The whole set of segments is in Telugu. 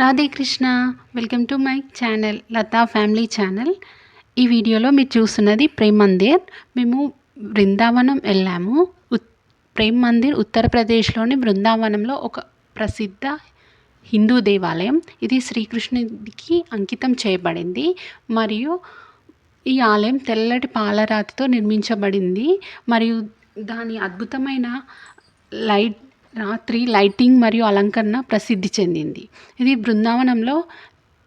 Radhe Krishna. Welcome to my channel Lata family channel ఈ వీడియోలో మీరు చూస్తున్నది ప్రేమ్ మందిర్. మేము బృందావనం వెళ్ళాము. ఉత్ ప్రేమ్ మందిర్ ఉత్తరప్రదేశ్లోని బృందావనంలో ఒక ప్రసిద్ధ హిందూ దేవాలయం. ఇది శ్రీకృష్ణుడికి అంకితం చేయబడింది. మరియు ఈ ఆలయం తెల్లటి పాలరాతితో నిర్మించబడింది. మరియు దాని అద్భుతమైన లైట్ రాత్రి లైటింగ్ మరియు అలంకరణ ప్రసిద్ధి చెందింది. ఇది బృందావనంలో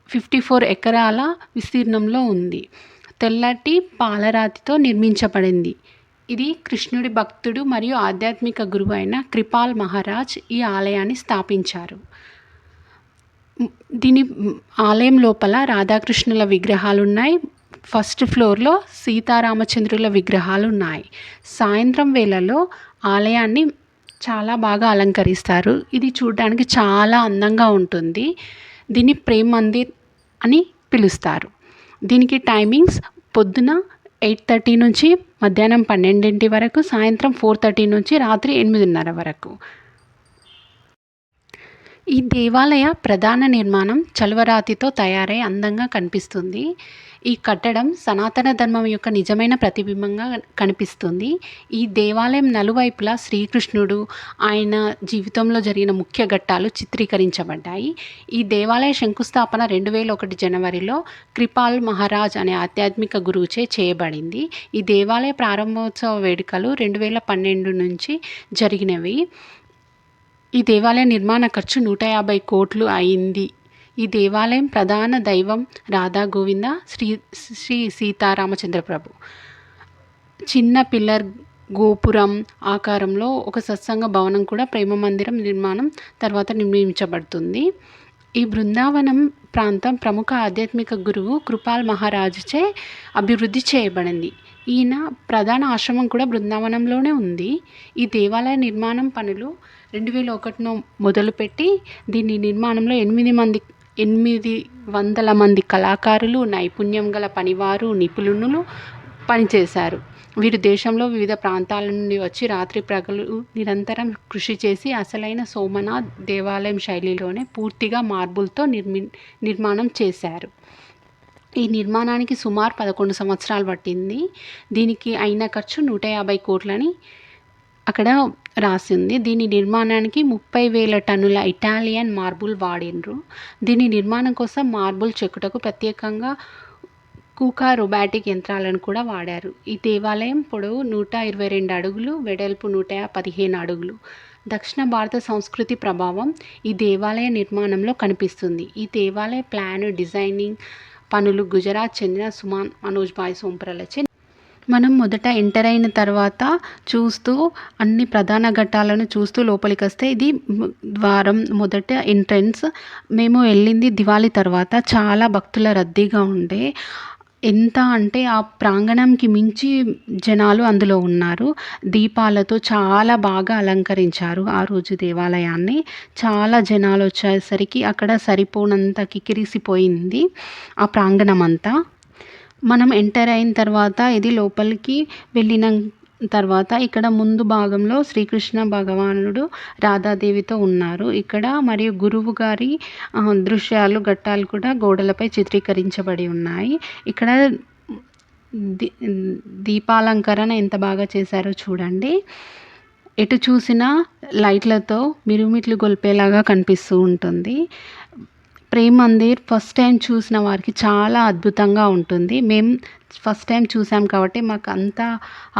ఫిఫ్టీ ఫోర్ ఎకరాల విస్తీర్ణంలో ఉంది. తెల్లటి పాలరాతితో నిర్మించబడింది. ఇది కృష్ణుడి భక్తుడు మరియు ఆధ్యాత్మిక గురువు అయిన కృపాల్ మహారాజ్ ఈ ఆలయాన్ని స్థాపించారు. దీని ఆలయం లోపల రాధాకృష్ణుల విగ్రహాలు ఉన్నాయి ఫస్ట్ ఫ్లోర్లో సీతారామచంద్రుల విగ్రహాలు ఉన్నాయి సాయంత్రం వేళలో ఆలయాన్ని చాలా బాగా అలంకరిస్తారు. ఇది చూడడానికి చాలా అందంగా ఉంటుంది. దీన్ని ప్రేమ్ మందిర్ అని పిలుస్తారు. దీనికి టైమింగ్స్ పొద్దున ఎయిట్ థర్టీ నుంచి మధ్యాహ్నం పన్నెండింటి వరకు సాయంత్రం ఫోర్ థర్టీ నుంచి రాత్రి ఎనిమిదిన్నర వరకు. ఈ దేవాలయ ప్రధాన నిర్మాణం చలువరాతితో తయారై అందంగా కనిపిస్తుంది. ఈ కట్టడం సనాతన ధర్మం యొక్క నిజమైన ప్రతిబింబంగా కనిపిస్తుంది. ఈ దేవాలయం నలువైపులా శ్రీకృష్ణుడు ఆయన జీవితంలో జరిగిన ముఖ్య ఘట్టాలు చిత్రీకరించబడ్డాయి. ఈ దేవాలయ శంకుస్థాపన రెండు వేల ఒకటి జనవరిలో కృపాల్ మహారాజ్ అనే ఆధ్యాత్మిక గురువుచే చేయబడింది. ఈ దేవాలయ ప్రారంభోత్సవ వేడుకలు రెండు వేల పన్నెండు నుంచి జరిగినవి. ఈ దేవాలయ నిర్మాణ ఖర్చు నూట యాభై కోట్లు అయింది. ఈ దేవాలయం ప్రధాన దైవం రాధా గోవింద శ్రీ శ్రీ సీతారామచంద్ర ప్రభు. చిన్న పిల్లర్ గోపురం ఆకారంలో ఒక సత్సంగ భవనం కూడా ప్రేమ మందిరం నిర్మాణం తర్వాత నిర్మించబడుతుంది. ఈ బృందావనం ప్రాంతం ప్రముఖ ఆధ్యాత్మిక గురువు కృపాల్ మహారాజుచే అభివృద్ధి చేయబడింది. ఈయన ప్రధాన ఆశ్రమం కూడా బృందావనంలోనే ఉంది. ఈ దేవాలయ నిర్మాణం పనులు రెండు వేల ఒకటిలో మొదలుపెట్టి దీని నిర్మాణంలో ఎనిమిది మంది ఎనిమిది వందల మంది కళాకారులు నైపుణ్యం గల పనివారు నిపుణులు పనిచేశారు. వీరు దేశంలో వివిధ ప్రాంతాల నుండి వచ్చి రాత్రి ప్రగలు నిరంతరం కృషి చేసి అసలైన సోమనాథ్ దేవాలయం శైలిలోనే పూర్తిగా మార్బుల్తో నిర్మి నిర్మాణం చేశారు. ఈ నిర్మాణానికి సుమారు పదకొండు సంవత్సరాలు పట్టింది. దీనికి అయిన ఖర్చు నూట యాభై కోట్లని అక్కడ రాసింది. దీని నిర్మాణానికి ముప్పై వేల టన్నుల ఇటాలియన్ మార్బుల్ వాడిండ్రు దీని నిర్మాణం కోసం మార్బుల్ చెక్కుటకు ప్రత్యేకంగా కూకా రొబాటిక్ యంత్రాలను కూడా వాడారు. ఈ దేవాలయం పొడవు నూట ఇరవై రెండు అడుగులు వెడల్పు నూట పదిహేను అడుగులు. దక్షిణ భారత సంస్కృతి ప్రభావం ఈ దేవాలయ నిర్మాణంలో కనిపిస్తుంది. ఈ దేవాలయ ప్లాన్ డిజైనింగ్ పనులు గుజరాత్ చెందిన సుమాన్ మనోజ్ భాయ్ సోంప్రలచే మనం మొదట ఎంటర్ అయిన తర్వాత చూస్తూ అన్ని ప్రధాన ఘట్టాలను చూస్తూ లోపలికి వస్తే ఇది ద్వారం మొదట ఎంట్రన్స్ మేము వెళ్ళింది దివాళీ తర్వాత. చాలా భక్తుల రద్దీగా ఉండే. ఎంత అంటే ఆ ప్రాంగణంకి మించి జనాలు అందులో ఉన్నారు. దీపాలతో చాలా బాగా అలంకరించారు ఆ రోజు దేవాలయాన్ని. చాలా జనాలు వచ్చేసరికి అక్కడ సరిపోనంత కిక్కిరిసిపోయింది ఆ ప్రాంగణం అంతా మనం ఎంటర్ అయిన తర్వాత ఇది లోపలికి వెళ్ళిన తర్వాత ఇక్కడ ముందు భాగంలో శ్రీకృష్ణ భగవానుడు రాధాదేవితో ఉన్నారు. ఇక్కడ మరియు గురువు గారి దృశ్యాలు ఘట్టాలు కూడా గోడలపై చిత్రీకరించబడి ఉన్నాయి. ఇక్కడ దీపాలంకరణ ఎంత బాగా చేశారో చూడండి. ఎటు చూసినా లైట్లతో మిరుమిట్లు గొల్పేలాగా కనిపిస్తూ ఉంటుంది. ప్రేమ్ మందిర్ ఫస్ట్ టైం చూసిన వారికి చాలా అద్భుతంగా ఉంటుంది. మేము ఫస్ట్ టైం చూసాం కాబట్టి మాకు అంత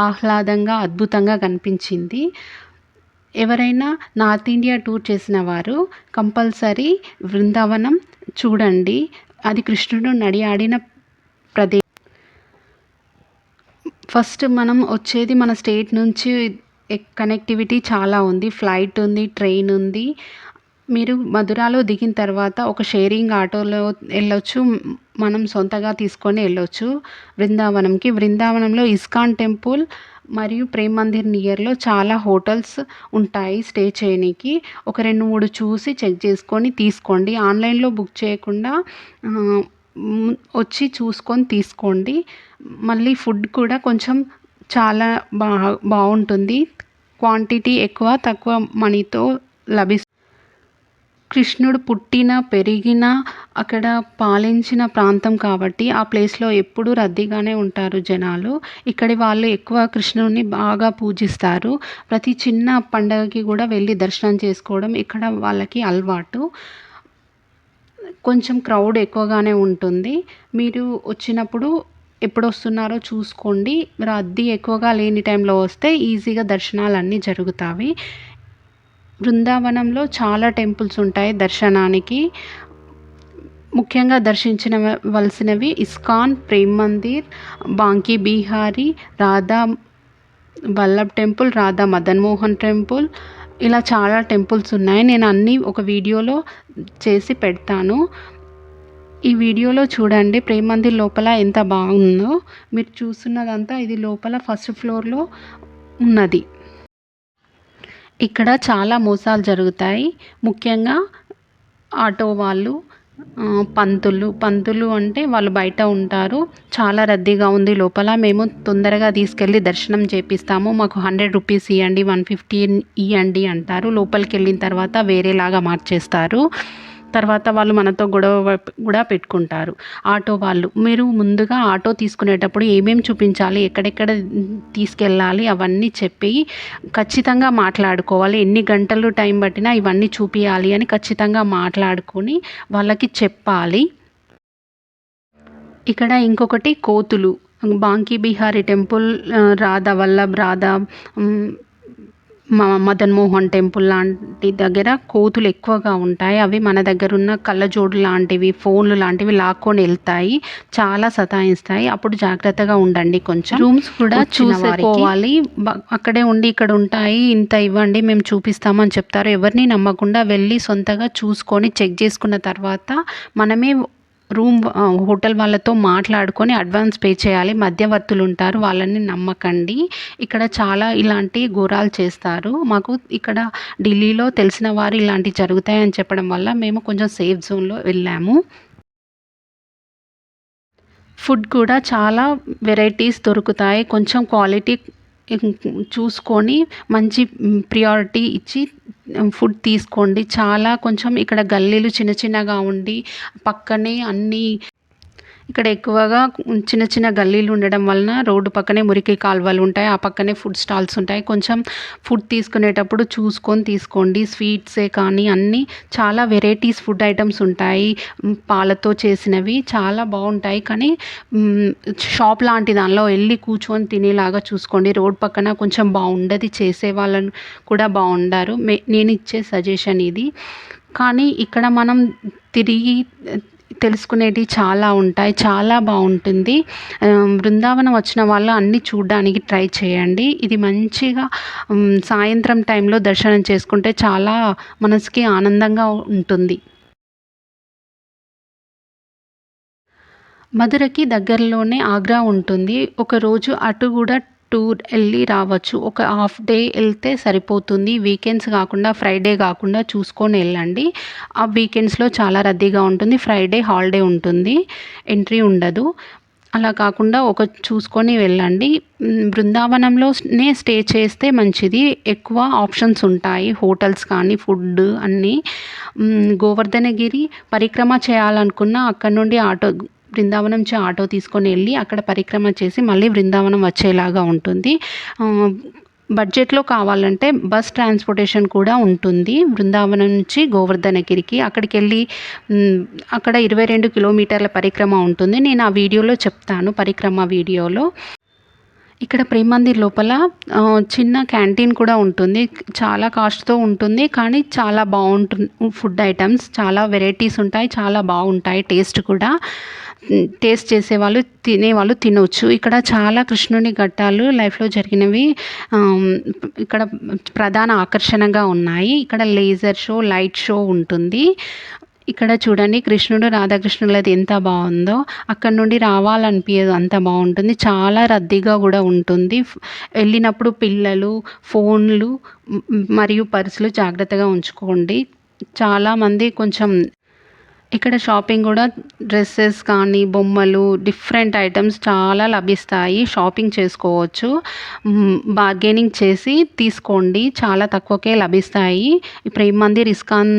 ఆహ్లాదంగా అద్భుతంగా కనిపించింది. ఎవరైనా నార్త్ ఇండియా టూర్ చేసిన వారు కంపల్సరీ బృందావనం చూడండి. అది కృష్ణుడు నడియాడిన ప్రదేశం ఫస్ట్ మనం వచ్చేది మన స్టేట్ నుంచి కనెక్టివిటీ చాలా ఉంది. ఫ్లైట్ ఉంది ట్రైన్ ఉంది. మీరు మధురాలో దిగిన తర్వాత ఒక షేరింగ్ ఆటోలో వెళ్ళొచ్చు మనం సొంతగా తీసుకొని వెళ్ళొచ్చు. బృందావనంకి బృందావనంలో ఇస్కాన్ టెంపుల్ మరియు ప్రేమ్ మందిర్ నియర్లో చాలా హోటల్స్ ఉంటాయి స్టే చేయడానికి ఒక రెండు మూడు చూసి చెక్ చేసుకొని తీసుకోండి. ఆన్లైన్లో బుక్ చేయకుండా వచ్చి చూసుకొని తీసుకోండి. మళ్ళీ ఫుడ్ కూడా కొంచెం చాలా బా బాగుంటుంది. క్వాంటిటీ ఎక్కువ తక్కువ మనీతో లభిస్తుంది. కృష్ణుడు పుట్టిన పెరిగిన అక్కడ పాలించిన ప్రాంతం కాబట్టి ఆ ప్లేస్లో ఎప్పుడూ రద్దీగానే ఉంటారు జనాలు. ఇక్కడి వాళ్ళు ఎక్కువ కృష్ణుడిని బాగా పూజిస్తారు. ప్రతి చిన్న పండగకి కూడా వెళ్ళి దర్శనం చేసుకోవడం ఇక్కడ వాళ్ళకి అలవాటు. కొంచెం క్రౌడ్ ఎక్కువగానే ఉంటుంది. మీరు వచ్చినప్పుడు ఎప్పుడు వస్తున్నారో చూసుకోండి. రద్దీ ఎక్కువగా లేని టైంలో వస్తే ఈజీగా దర్శనాలు అన్నీ జరుగుతాయి బృందావనంలో చాలా టెంపుల్స్ ఉంటాయి దర్శనానికి. ముఖ్యంగా దర్శించిన వలసినవి ISKCON Prem Mandir Banke Bihari Radha Vallabh temple Radha Madan Mohan temple. ఇలా చాలా టెంపుల్స్ ఉన్నాయి. నేను అన్నీ ఒక వీడియోలో చేసి పెడతాను. ఈ వీడియోలో చూడండి ప్రేమ్ మందిర్ లోపల ఎంత బాగుందో. మీరు చూస్తున్నదంతా ఇది లోపల ఫస్ట్ ఫ్లోర్లో ఉన్నది. ఇక్కడ చాలా మోసాలు జరుగుతాయి. ముఖ్యంగా ఆటో వాళ్ళు పంతులు. పంతులు అంటే వాళ్ళు బయట ఉంటారు. చాలా రద్దీగా ఉంది. లోపల మేము తొందరగా తీసుకెళ్ళి దర్శనం చేపిస్తాము. మాకు హండ్రెడ్ రూపీస్ ఇవ్వండి వన్ ఫిఫ్టీ ఇవ్వండి అంటారు. లోపలికి వెళ్ళిన తర్వాత వేరేలాగా మార్చేస్తారు. తర్వాత వాళ్ళు మనతో గొడవ కూడా పెట్టుకుంటారు. ఆటో వాళ్ళు మీరు ముందుగా ఆటో తీసుకునేటప్పుడు ఏమేమి చూపించాలి ఎక్కడెక్కడ తీసుకెళ్ళాలి అవన్నీ చెప్పి ఖచ్చితంగా మాట్లాడుకోవాలి. ఎన్ని గంటలు టైం పట్టినా ఇవన్నీ చూపించాలి అని ఖచ్చితంగా మాట్లాడుకొని వాళ్ళకి చెప్పాలి. ఇక్కడ ఇంకొకటి కోతులు. బాంకీ బిహారీ టెంపుల్ రాధా వల్లభ్ రాధా మదన్ మోహన్ టెంపుల్ లాంటి దగ్గర కోతులు ఎక్కువగా ఉంటాయి. అవి మన దగ్గర ఉన్న కళ్ళజోడు లాంటివి ఫోన్లు లాంటివి లాక్కొని వెళ్తాయి. చాలా సతాయిస్తాయి. అప్పుడు జాగ్రత్తగా ఉండండి కొంచెం. రూమ్స్ కూడా చూసుకోవాలి. అక్కడే ఉండి ఇక్కడ ఉంటాయి. ఇంత ఇవ్వండి మేము చూపిస్తామని చెప్తారు. ఎవరిని నమ్మకుండా వెళ్ళి సొంతగా చూసుకొని చెక్ చేసుకున్న తర్వాత మనమే రూమ్ హోటల్ వాళ్ళతో మాట్లాడుకొని అడ్వాన్స్ పే చేయాలి. మధ్యవర్తులు ఉంటారు వాళ్ళని నమ్మకండి. ఇక్కడ చాలా ఇలాంటి ఘోరాలు చేస్తారు. మాకు ఇక్కడ ఢిల్లీలో తెలిసిన వారు ఇలాంటివి జరుగుతాయని చెప్పడం వల్ల మేము కొంచెం సేఫ్ జోన్లో వెళ్ళాము. ఫుడ్ కూడా చాలా వెరైటీస్ దొరుకుతాయి. కొంచెం క్వాలిటీ చూసుకొని మంచి ప్రియారిటీ ఇచ్చి ఫుడ్ తీసుకోండి. చాలా కొంచెం ఇక్కడ గల్లీలు చిన్న చిన్నగా ఉండి పక్కనే అన్నీ ఇక్కడ ఎక్కువగా చిన్న చిన్న గల్లీలు ఉండడం వలన రోడ్డు పక్కనే మురికి కాలువలు ఉంటాయి ఆ పక్కనే ఫుడ్ స్టాల్స్ ఉంటాయి. కొంచెం ఫుడ్ తీసుకునేటప్పుడు చూసుకొని తీసుకోండి. స్వీట్సే కానీ అన్నీ చాలా వెరైటీస్ ఫుడ్ ఐటమ్స్ ఉంటాయి. పాలతో చేసినవి చాలా బాగుంటాయి. కానీ షాప్ లాంటి దానిలో వెళ్ళి కూర్చొని తినేలాగా చూసుకోండి. రోడ్ పక్కన కొంచెం బాగుండదు చేసే వాళ్ళని కూడా బాగుండారు. నేను ఇచ్చే సజెషన్ ఇది. కానీ ఇక్కడ మనం తిరిగి తెలుసుకునేటివి చాలా ఉంటాయి చాలా బాగుంటుంది. బృందావనం వచ్చిన వాళ్ళు అన్నీ చూడడానికి ట్రై చేయండి. ఇది మంచిగా సాయంత్రం టైంలో దర్శనం చేసుకుంటే చాలా మనసుకి ఆనందంగా ఉంటుంది. మధురకి దగ్గరలోనే ఆగ్రా ఉంటుంది. ఒకరోజు అటు కూడా టూర్ వెళ్ళి రావచ్చు. ఒక హాఫ్ డే వెళ్తే సరిపోతుంది. వీకెండ్స్ కాకుండా ఫ్రైడే కాకుండా చూసుకొని వెళ్ళండి. ఆ వీకెండ్స్లో చాలా రద్దీగా ఉంటుంది. ఫ్రైడే హాలిడే ఉంటుంది. ఎంట్రీ ఉండదు. అలా కాకుండా ఒక చూసుకొని వెళ్ళండి. బృందావనంలోనే స్టే చేస్తే మంచిది. ఎక్కువ ఆప్షన్స్ ఉంటాయి. హోటల్స్ కానీ ఫుడ్ అన్నీ. గోవర్ధనగిరి పరిక్రమ చేయాలనుకున్న అక్కడ నుండి ఆటో బృందావనం నుంచి ఆటో తీసుకొని వెళ్ళి అక్కడ పరిక్రమ చేసి మళ్ళీ బృందావనం వచ్చేలాగా ఉంటుంది. బడ్జెట్లో కావాలంటే బస్ ట్రాన్స్పోర్టేషన్ కూడా ఉంటుంది. బృందావనం నుంచి గోవర్ధనగిరికి అక్కడికి వెళ్ళి అక్కడ ఇరవై రెండు కిలోమీటర్ల పరిక్రమ ఉంటుంది. నేను ఆ వీడియోలో చెప్తాను పరిక్రమ వీడియోలో. ఇక్కడ ప్రేమ్ మందిర్ లోపల చిన్న క్యాంటీన్ కూడా ఉంటుంది. చాలా కాస్ట్తో ఉంటుంది కానీ చాలా బాగుంటుంది. ఫుడ్ ఐటమ్స్ చాలా వెరైటీస్ ఉంటాయి చాలా బాగుంటాయి టేస్ట్ కూడా. టేస్ట్ చేసేవాళ్ళు తినేవాళ్ళు తినవచ్చు ఇక్కడ చాలా కృష్ణుని ఘట్టాలు లైఫ్లో జరిగినవి ఇక్కడ ప్రధాన ఆకర్షణగా ఉన్నాయి. ఇక్కడ లేజర్ షో లైట్ షో ఉంటుంది. ఇక్కడ చూడండి కృష్ణుడు రాధాకృష్ణులది ఎంత బాగుందో. అక్కడ నుండి రావాలనిపించదు అంత బాగుంటుంది. చాలా రద్దీగా కూడా ఉంటుంది. వెళ్ళినప్పుడు పిల్లలు ఫోన్లు మరియు పర్సులు జాగ్రత్తగా ఉంచుకోండి. చాలామంది కొంచెం ఇక్కడ షాపింగ్ కూడా డ్రెస్సెస్ కానీ బొమ్మలు డిఫరెంట్ ఐటమ్స్ చాలా లభిస్తాయి. షాపింగ్ చేసుకోవచ్చు. బార్గెనింగ్ చేసి తీసుకోండి. చాలా తక్కువకే లభిస్తాయి. ఈ ప్రేమ్ మందిర్ ఇస్కాన్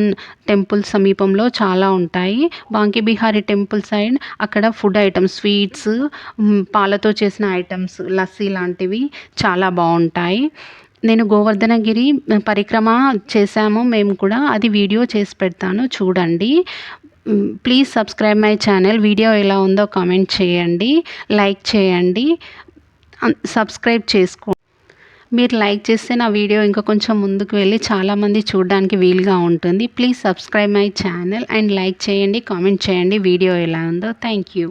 టెంపుల్ సమీపంలో చాలా ఉంటాయి. బాంకే బిహారీ టెంపుల్ సైడ్ అక్కడ ఫుడ్ ఐటమ్స్ స్వీట్స్ పాలతో చేసిన ఐటమ్స్ లస్సీ లాంటివి చాలా బాగుంటాయి. నేను గోవర్ధనగిరి పరిక్రమ చేశాము. మేము కూడా అది వీడియో చేసి పెడతాను. చూడండి. Please subscribe my channel video ఎలా ఉందో కామెంట్ చేయండి లైక్ చేయండి సబ్స్క్రైబ్ చేసుకో. మీరు లైక్ చేస్తే నా వీడియో ఇంకా కొంచెం ముందుకు వెళ్ళి చాలామంది చూడడానికి వీలుగా ఉంటుంది. Please subscribe my channel and like చేయండి కామెంట్ చేయండి. వీడియో ఎలా ఉందో. Thank you